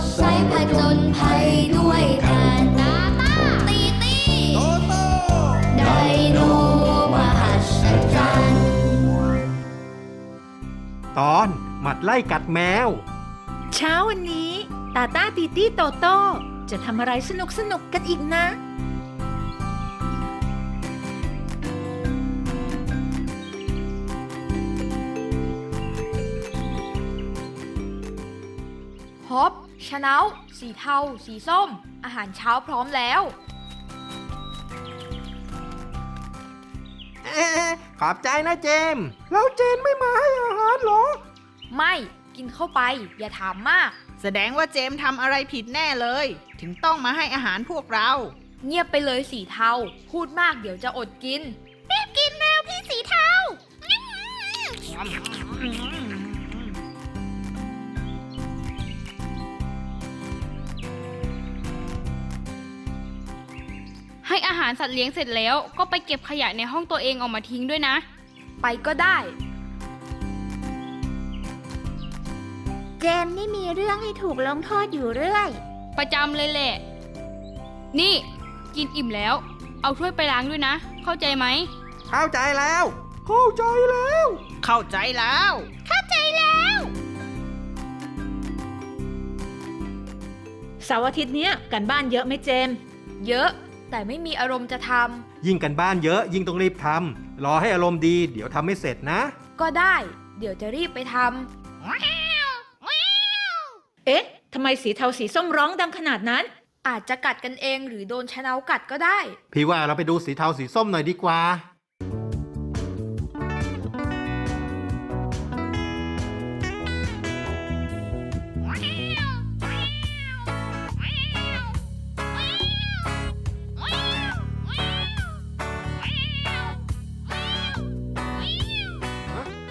ดใสผจญภัยด้วยกันตาตาตีโตโตไดโนมหัศจรรตอนหมัดไล่กัดแมว เช้าวันนี้ ตาตาตีตี้โตโต้จะทำอะไรสนุกสนุกกันอีกนะ ฮอปชะเนาสีเทา สีส้ม อาหารเช้าพร้อมแล้ว เอ๊ะขอบใจนะเจมส์แล้วเจนไม่มาให้อาหารเหรอ ไม่กินเข้าไป อย่าถามมาก แสดงว่าเจมส์ทำอะไรผิดแน่เลย ถึงต้องมาให้อาหารพวกเรา เงียบไปเลยสีเทา พูดมากเดี๋ยวจะอดกิน รีบกินแล้วพี่สีเทา ให้อาหารสัตว์เลี้ยงเสร็จแล้ว ก็ไปเก็บขยะในห้องตัวเองออกมาทิ้งด้วยนะ ไปก็ได้ เจมส์นี่มีเรื่องให้ถูกลงโทษอยู่เรื่อย ประจำเลยแหละ นี่กินอิ่มแล้ว เอาถ้วยไปล้างด้วยนะ เข้าใจไหม เข้าใจแล้ว เข้าใจแล้ว เข้าใจแล้วเสาร์อาทิตย์เนี้ยกันบ้านเยอะไหมเจมส์เยอะ แต่ไม่มีอารมณ์จะทยิ่งกันบ้านเยอะยิ่งต้องรีบทำรอให้อารมณ์ดีเดี๋ยวทำไม่เสร็จนะำก็ได้ เดี๋ยวจะรีบไปทเอ๊ะ ทำไมสีเทาสีส้มร้องดังขนาดนั้นำอาจจะกัดกันเองหรือโดนชะเนากัดก็ได้ พี่ว่าเราไปดูสีเทาสีส้มหน่อยดีกว่า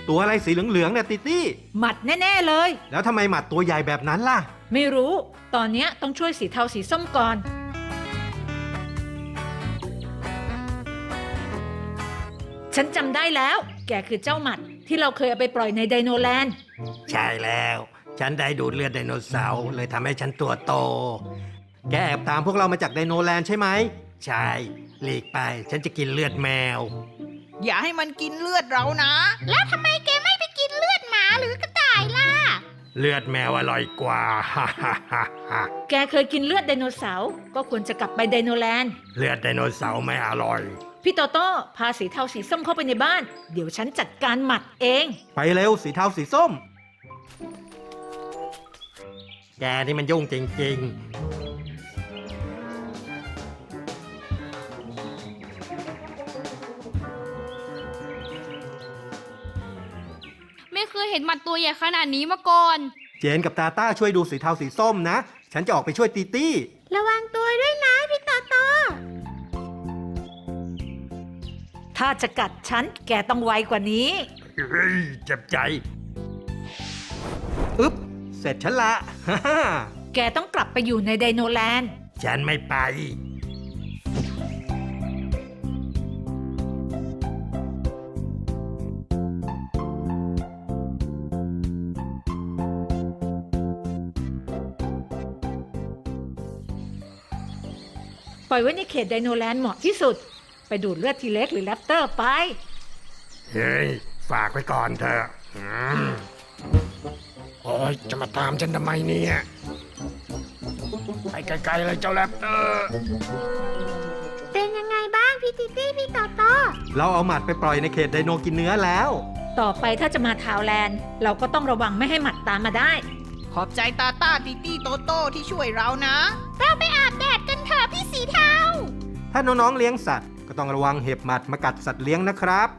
ตัวอะไรสีเหลืองๆเนี่ยติตี้ หมัดแน่ๆเลย แล้วทำไมหมัดตัวใหญ่แบบนั้นล่ะ ไม่รู้ ตอนเนี้ยต้องช่วยสีเทาสีส้มก่อน ฉันจำได้แล้ว แกคือเจ้าหมัดที่เราเคยเอาไปปล่อยในไดโนแลนด์ ใช่แล้ว ฉันได้ดูดเลือดไดโนเสาร์เลยทำให้ฉันตัวโต แกแอบตามพวกเรามาจากไดโนแลนด์ใช่ไหม ใช่ หลีกไป ฉันจะกินเลือดแมว อย่าให้มันกินเลือดเรานะ แล้วทำไมแกไม่ไปกินเลือดหมาหรือกระต่ายล่ะ เลือดแมวอร่อยกว่าฮ่าฮ่าฮ่าฮ่า แกเคยกินเลือดไดโนเสาร์ก็ควรจะกลับไปไดโนแลนด์ เลือดไดโนเสาร์ไม่อร่อย พี่โตโต้พาสีเทาสีส้มเข้าไปในบ้าน เดี๋ยวฉันจัดการหมัดเอง ไปเร็วสีเทาสีส้ม แกนี่มันยุ่งจริง ไม่เคยเห็นหมัดตัวใหญ่ขนาดนี้มาก่อนๆเจนกับตาต้าช่วยดูสีเทาสีส้มนะ ฉันจะออกไปช่วยตีตี้ระวังตัวด้วยนะพี่ตาโตถ้าจะกัดฉันแกต้องไวกว่านี้ เฮ้ยเจ็บใจ อึ๊บ เสร็จฉันละ ฮ่าฮ่าแกต้องกลับไปอยู่ในไดโนแลนด์ ฉันไม่ไป ปล่อยไว้ในเขตไดโนแลนด์เหมาะที่สุด ไปดูดเลือดทีเล็กหรือแรปเตอร์ไป เฮ้ย ฝากไว้ก่อนเถอะอืมโอ้ยจะมาตามฉันทำไมเนี่ยไปไกลๆเลยเจ้าแรปเตอร์ เป็นยังไงบ้างพี่ติตี้พี่ตาโตเราเอาหมัดไปปล่อยในเขตไดโนกินเนื้อแล้ว ต่อไปถ้าจะมาทาวแลนด์ เราก็ต้องระวังไม่ให้หมัดตามมาได้ ขอบใจตาต้าติตี้โตโต้ที่ช่วยเรานะ เราไป ถ้าน้องๆเลี้ยงสัตว์ ก็ต้องระวังเห็บหมัดมากัดสัตว์เลี้ยงนะครับ